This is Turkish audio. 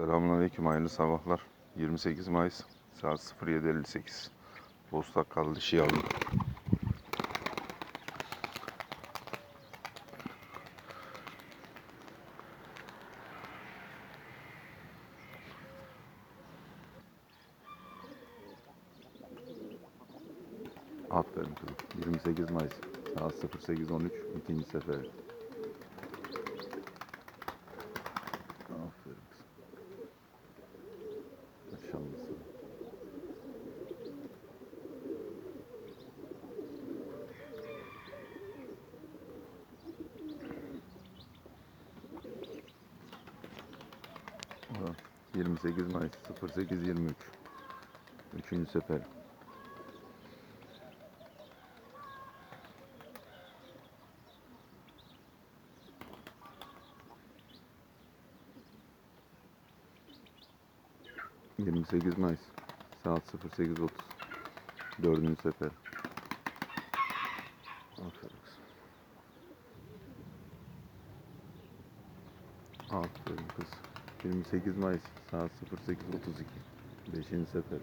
Selamünaleyküm, hayırlı sabahlar. 28 Mayıs saat 07.58. Bostakkalı dişi aldım. Aferin kızım. 28 Mayıs saat 08.13 ikinci sefer. Aferin kızım. Maşallah sana. Aa, 28 Mayıs 08.23 Üçüncü sefer. Yirmi sekiz Mayıs saat 08.30 Dördüncü sefer. Aferin. Aferin kız. 28 Mayıs saat 08.32 Beşinci sefer.